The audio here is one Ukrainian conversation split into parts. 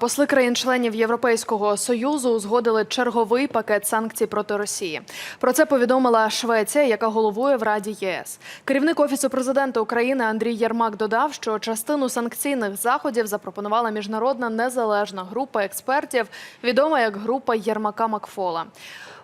Посли країн-членів Європейського союзу узгодили черговий пакет санкцій проти Росії. Про це повідомила Швеція, яка головує в Раді ЄС. Керівник офісу президента України Андрій Єрмак додав, що частину санкційних заходів запропонувала міжнародна незалежна група експертів, відома як група Єрмака Макфола.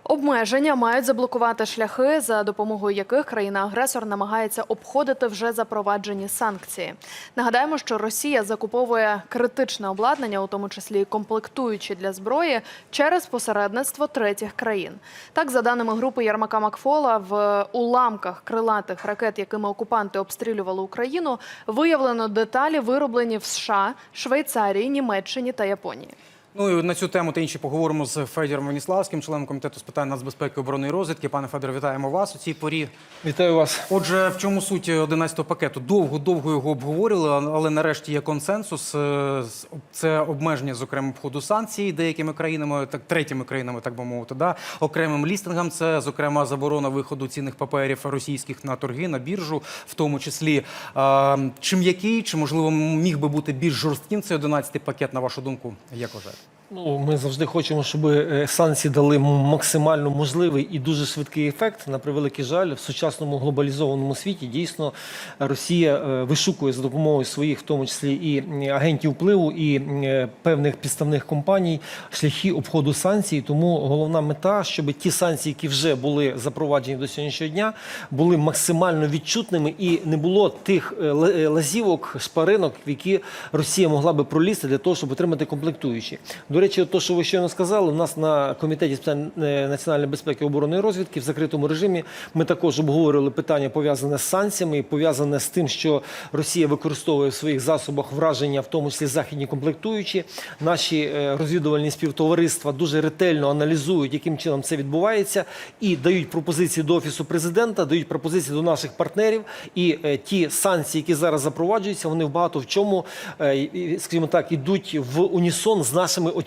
Обмеження мають заблокувати шляхи, за допомогою яких країна-агресор намагається обходити вже запроваджені санкції. Нагадаємо, що Росія закуповує критичне обладнання, у тому числі комплектуючі для зброї, через посередництво третіх країн. Так, за даними групи Ярмака Макфола, в уламках крилатих ракет, якими окупанти обстрілювали Україну, виявлено деталі, вироблені в США, Швейцарії, Німеччині та Японії. Ну і на цю тему та інші поговоримо з Федором Веніславським, членом комітету з питань нацбезпеки, оборони і розвідки. Пане Федоре, вітаємо вас у цій порі. Вітаю вас. Отже, в чому суть 11-го пакету? Довго довго його обговорювали, але нарешті є консенсус. Е, Це обмеження, зокрема, входу санкцій деякими країнами, так третіми країнами, так би мовити, да окремим лістингам. Це зокрема заборона виходу цінних паперів російських на торги на біржу, в тому числі. Е, Чи м'який, чи можливо міг би бути більш жорстким цей 11-й пакет, на вашу думку? Як вважаєте? Ну, ми завжди хочемо, щоб е, санкції дали максимально можливий і дуже швидкий ефект. На превеликий жаль, в сучасному глобалізованому світі дійсно Росія е, вишукує за допомогою своїх, в тому числі і агентів впливу, і певних підставних компаній шляхи обходу санкцій. Тому головна мета, щоб ті санкції, які вже були запроваджені до сьогоднішнього дня, були максимально відчутними і не було тих е, е, лазівок, шпаринок, в які Росія могла би пролізти для того, щоб отримати комплектуючі. До речі, то, що ви щойно сказали, у нас на комітеті е, національної безпеки, оборони і розвідки в закритому режимі ми також обговорювали питання пов'язане з санкціями, пов'язане з тим, що Росія використовує в своїх засобах враження, в тому числі західні комплектуючі. Наші е, розвідувальні співтовариства дуже ретельно аналізують, яким чином це відбувається, і дають пропозиції до офісу президента, дають пропозиції до наших партнерів. І е, ті санкції, які зараз запроваджуються, вони в багато в чому, скажімо так, ідуть в унісон з нашими очікуваннями,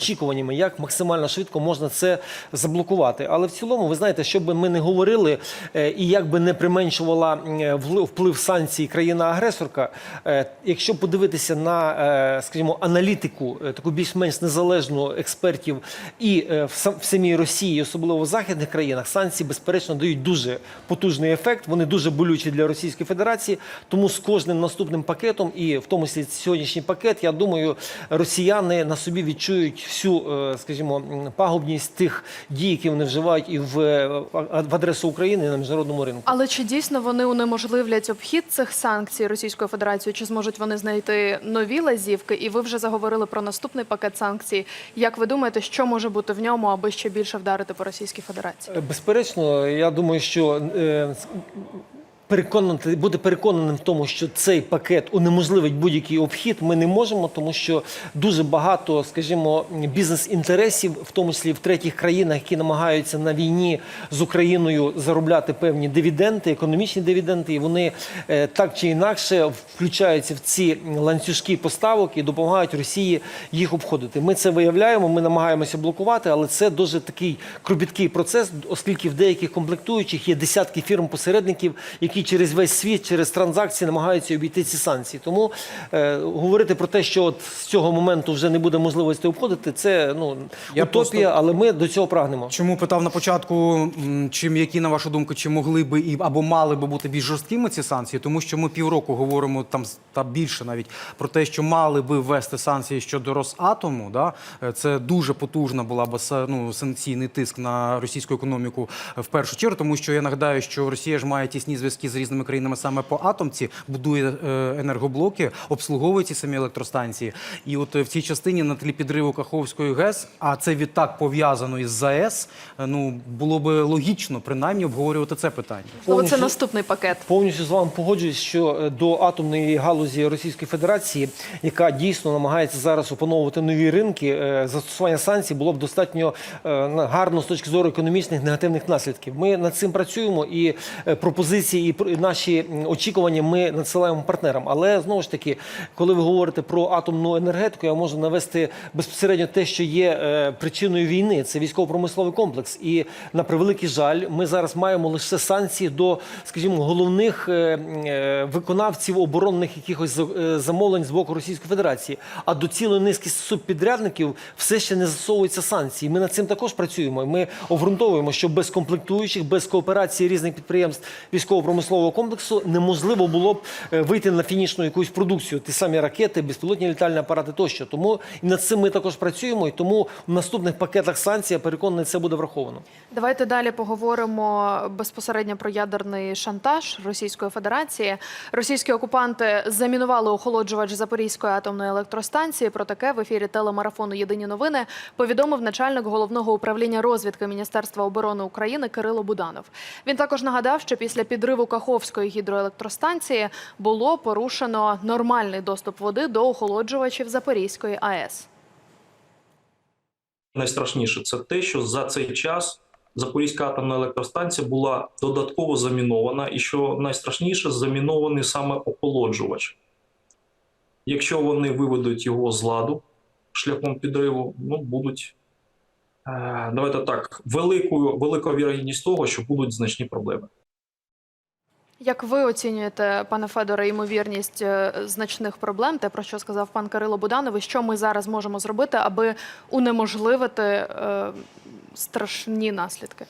як максимально швидко можна це заблокувати. Але в цілому, ви знаєте, що би ми не говорили, е, і як би не применшувала е, вплив санкцій країна-агресорка, е, якщо подивитися на, скажімо, аналітику, таку більш-менш незалежну експертів і в самій Росії, особливо в західних країнах, санкції безперечно дають дуже потужний ефект. Вони дуже болючі для Російської Федерації. Тому з кожним наступним пакетом, і в тому числі сьогоднішній пакет, я думаю, росіяни на собі відчують всю, е, скажімо, пагубність тих дій, які вони вживають і в, е, в адресу України і на міжнародному ринку. Але чи дійсно вони унеможливлять обхід цих санкцій Російської Федерації? Чи зможуть вони знайти нові лазівки? І ви вже заговорили про наступний пакет санкцій. Як ви думаєте, що може бути в ньому, аби ще більше вдарити по Російській Федерації? Е, Безперечно, я думаю, що е, переконати, бути переконаним в тому, що цей пакет унеможливить будь-який обхід, ми не можемо, тому що дуже багато, скажімо, бізнес-інтересів, в тому числі в третіх країнах, які намагаються на війні з Україною заробляти певні дивіденди, економічні дивіденди, і вони е, так чи інакше включаються в ці ланцюжки поставок і допомагають Росії їх обходити. Ми це виявляємо, ми намагаємося блокувати, але це дуже такий кропіткий процес, оскільки в деяких комплектуючих є десятки фірм-посередників, які через весь світ, через транзакції намагаються обійти ці санкції. Тому е, говорити про те, що от з цього моменту вже не буде можливості обходити, це ну Я утопія, просто- але ми до цього прагнемо. Чому питав на початку, чим які на вашу думку, чи могли би і або мали би бути більш жорсткими ці санкції? Тому що ми півроку говоримо там та більше навіть про те, що мали би ввести санкції щодо Росатому. Да? Е, Це дуже потужна була б ну, санкційний тиск на російську економіку е, в першу чергу, тому що я нагадаю, що Росія ж має тісні зв'язки з різними країнами саме по атомці, будує е, енергоблоки, обслуговує ці самі електростанції. І от е, в цій частині на тлі підриву Каховської ГЕС, а це відтак пов'язано із ЗАЕС, е, ну було би логічно принаймні обговорювати це питання. Можливо, це наступний пакет. Повністю з вами погоджуюсь, що до атомної галузі Російської Федерації, яка дійсно намагається зараз опановувати нові ринки, застосування санкцій було б достатньо гарно з точки зору економічних негативних наслідків. Ми над цим працюємо, і пропозиції і наші очікування ми надсилаємо партнерам. Але знову ж таки, коли ви говорите про атомну енергетику, я можу навести безпосередньо те, що є е, причиною війни. Це військово-промисловий комплекс. І на превеликий жаль, ми зараз маємо лише санкції до, скажімо, головних е, е, виконавців оборонних якихось за- замовлень з боку Російської Федерації. А до цілої низки субпідрядників все ще не засовуються санкції. Ми над цим також працюємо. Ми обґрунтовуємо, що без комплектуючих, без кооперації різних підприємств військово-промислового комплексу неможливо було б е, вийти на фінішну якусь продукцію. Ті самі ракети, безпілотні літальні апарати тощо. Тому і над цим ми також працюємо. І тому в наступних пакетах санкцій я переконаний, це буде враховано. Давайте далі поговоримо безпосередньо про ядерний шантаж Російської Федерації. Російські окупанти замінували охолоджувач Запорізької атомної електростанції. Про таке в ефірі телемарафону Єдині новини повідомив начальник головного управління розвідки Міністерства оборони України Кирило Буданов. Він також нагадав, що після підриву Каховської гідроелектростанції було порушено нормальний доступ води до охолоджувачів Запорізької АЕС. найстрашніше це те, що за цей час Запорізька атомна електростанція була додатково замінована, і що найстрашніше, замінований саме охолоджувач. Якщо вони виведуть його з ладу шляхом підриву, ну будуть е, давайте так, великою велика вірогідність того, що будуть значні проблеми. Як ви оцінюєте, пане Федоре, ймовірність е, значних проблем, те про що сказав пан Кирило Буданов, і що ми зараз можемо зробити, аби унеможливити е, страшні наслідки?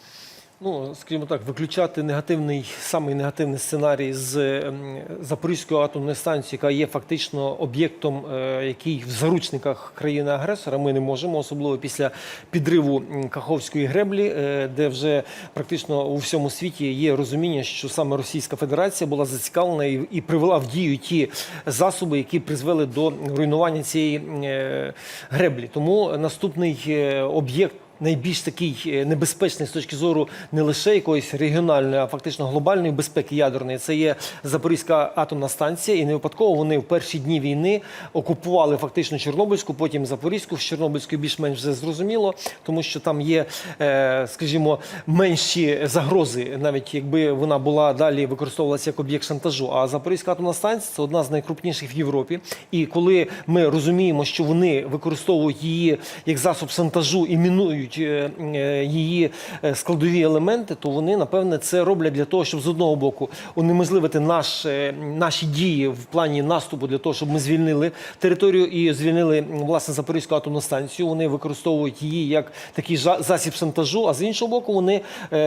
Ну, скажімо так, виключати негативний, самий негативний сценарій з ем, Запорізької атомної станції, яка є фактично об'єктом, е, який в заручниках країни-агресора, ми не можемо, особливо після підриву Каховської греблі, е, де вже практично у всьому світі є розуміння, що саме Російська Федерація була зацікавлена і, привела в дію ті засоби, які призвели до руйнування цієї е, греблі. Тому наступний об'єкт найбільш такий е, небезпечний з точки зору не лише якоїсь регіональної, а фактично глобальної безпеки ядерної. Це є Запорізька атомна станція, і не випадково вони в перші дні війни окупували фактично Чорнобильську, потім Запорізьку. З Чорнобильською більш-менш вже зрозуміло, тому що там є, е, скажімо, менші загрози, навіть якби вона була далі використовувалася як об'єкт шантажу. А Запорізька атомна станція це одна з найкрупніших в Європі. І коли ми розуміємо, що вони використовують її як засоб шантажу і мінують е, е, її е, складові елементи, то вони напевне це роблять для того, щоб з одного боку унеможливити наш, е, наші дії в плані наступу для того, щоб ми звільнили територію і звільнили власне Запорізьку атомну станцію. Вони використовують її як такий засіб шантажу. А з іншого боку, вони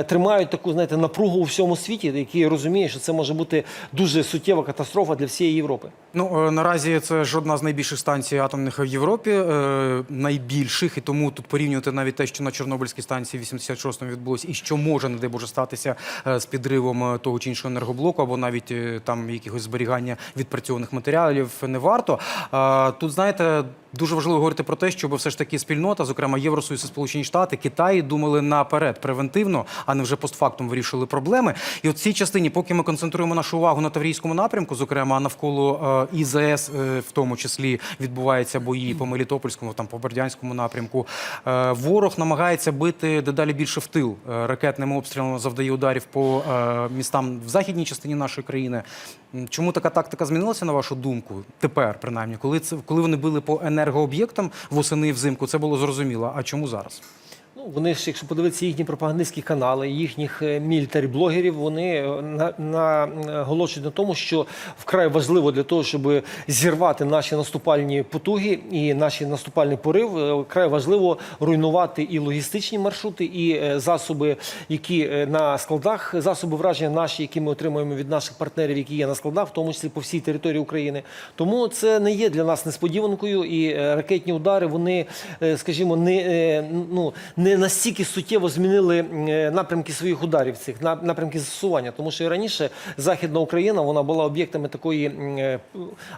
тримають таку знаєте напругу у всьому світі, який розуміє, що це може бути дуже суттєва катастрофа для всієї Європи. Ну наразі це ж одна з найбільших станцій атомних в Європі, найбільших, і тому тут порівнювати навіть те, на Чорнобильській станції в 86-му відбулося, і що може, не дай Боже, статися е, з підривом е, того чи іншого енергоблоку, або навіть е, там якихось зберігання відпрацьованих матеріалів, не варто. Тут знаєте. Дуже важливо говорити про те, щоб все ж таки спільнота, зокрема Євросоюз і Сполучені Штати, Китай думали наперед превентивно, а не вже постфактум вирішили проблеми. І от цій частині, поки ми концентруємо нашу увагу на Таврійському напрямку, зокрема навколо е, ІЗС, е, в тому числі відбуваються бої по Мелітопольському, там по Бердянському напрямку. Е, ворог намагається бити дедалі більше в тил. Е, ракетним обстрілом завдає ударів по е, містам в західній частині нашої країни. Чому така тактика змінилася, на вашу думку? Тепер, принаймні, коли це коли вони били по енергооб'єктам восени і взимку, це було зрозуміло. А чому зараз? Ну, вони ж, якщо подивитися їхні пропагандистські канали, їхніх мілітарі блогерів, вони е, на, на, наголошують на тому, що вкрай важливо для того, щоб зірвати наші наступальні потуги і наші наступальний порив, е, вкрай важливо руйнувати і логістичні маршрути, і е, засоби, які е, на складах, засоби враження наші, які ми отримуємо від наших партнерів, які є на складах, в тому числі по всій території України. Тому це не є для нас несподіванкою, і е, ракетні удари вони, е, скажімо, не е, ну не настільки суттєво змінили е, напрямки своїх ударів, цих напрямки застосування. Тому що і раніше Західна Україна вона була об'єктами такої е,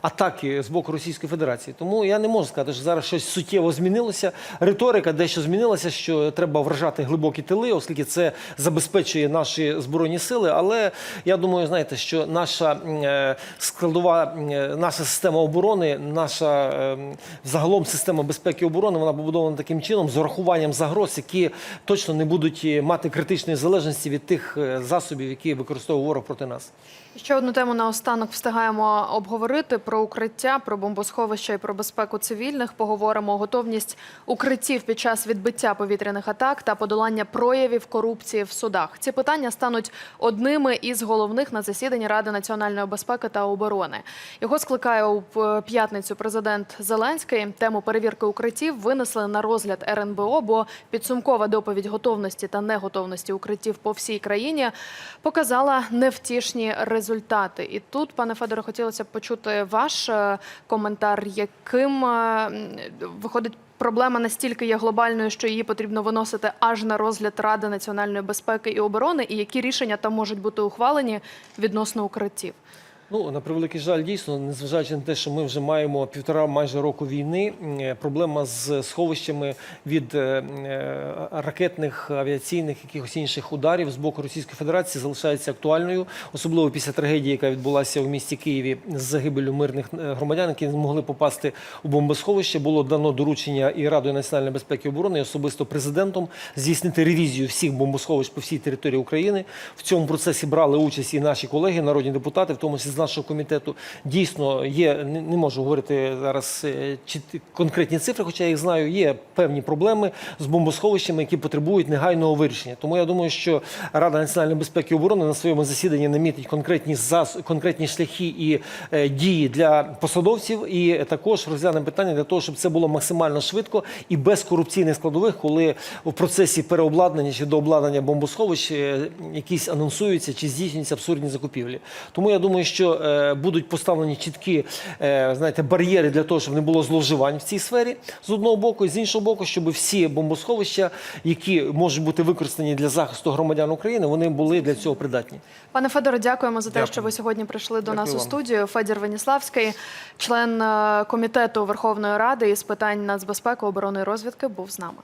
атаки з боку Російської Федерації. Тому я не можу сказати, що зараз щось суттєво змінилося. Риторика дещо змінилася, що треба вражати глибокі тили, оскільки це забезпечує наші збройні сили. Але я думаю, знаєте, що наша е, складова, наша система оборони, наша е, загалом система безпеки оборони, вона побудована таким чином з урахуванням загроз, які точно не будуть е, мати критичної залежності від тих е, засобів, які використовує ворог проти нас. Ще одну тему наостанок встигаємо обговорити про укриття, про бомбосховища і про безпеку цивільних. Поговоримо готовність укриттів під час відбиття повітряних атак та подолання проявів корупції в судах. Ці питання стануть одними із головних на засіданні Ради національної безпеки та оборони. Його скликає у п'ятницю президент Зеленський. Тему перевірки укриттів винесли на розгляд РНБО, бо підсумкова доповідь готовності та неготовності укриттів по всій країні показала невтішні результати. І тут, пане Федоре, хотілося б почути ваш е, коментар, яким е, виходить. Проблема настільки є глобальною, що її потрібно виносити аж на розгляд Ради національної безпеки і оборони, і які рішення там можуть бути ухвалені відносно укриттів. Ну на превеликий жаль, дійсно, незважаючи на те, що ми вже маємо півтора майже року війни. е, Проблема з сховищами від е, е, ракетних авіаційних якихось інших ударів з боку Російської Федерації залишається актуальною, особливо після трагедії, яка відбулася у місті Києві з загибелю мирних громадян, які не могли попасти у бомбосховище. Було дано доручення і Радою національної безпеки і оборони, і особисто президентом здійснити ревізію всіх бомбосховищ по всій території України. В цьому процесі брали участь і наші колеги, народні депутати, в тому числі з нашого комітету. Дійсно, є не, можу говорити зараз е, конкретні цифри, хоча я їх знаю. Є певні проблеми з бомбосховищами, які потребують негайного вирішення. Тому я думаю, що Рада національної безпеки і оборони на своєму засіданні намітить конкретні зас... конкретні шляхи і е, дії для посадовців, і також розгляне питання для того, щоб це було максимально швидко і без корупційних складових, коли в процесі переобладнання чи дообладнання бомбосховищ е, якісь анонсуються чи здійснюються абсурдні закупівлі. Тому я думаю, що е, будуть поставлені чіткі е, знаєте, бар'єри для того, щоб не було зловживань в цій сфері з одного боку, і з іншого боку, щоб всі бомбосховища, які можуть бути використані для захисту громадян України, вони були для цього придатні. Пане Федоре, дякуємо за те, Дякую. що ви сьогодні прийшли до Дякую нас у студію. Федір Веніславський, член е, комітету Верховної Ради із питань нацбезпеки, оборони і розвідки, був з нами.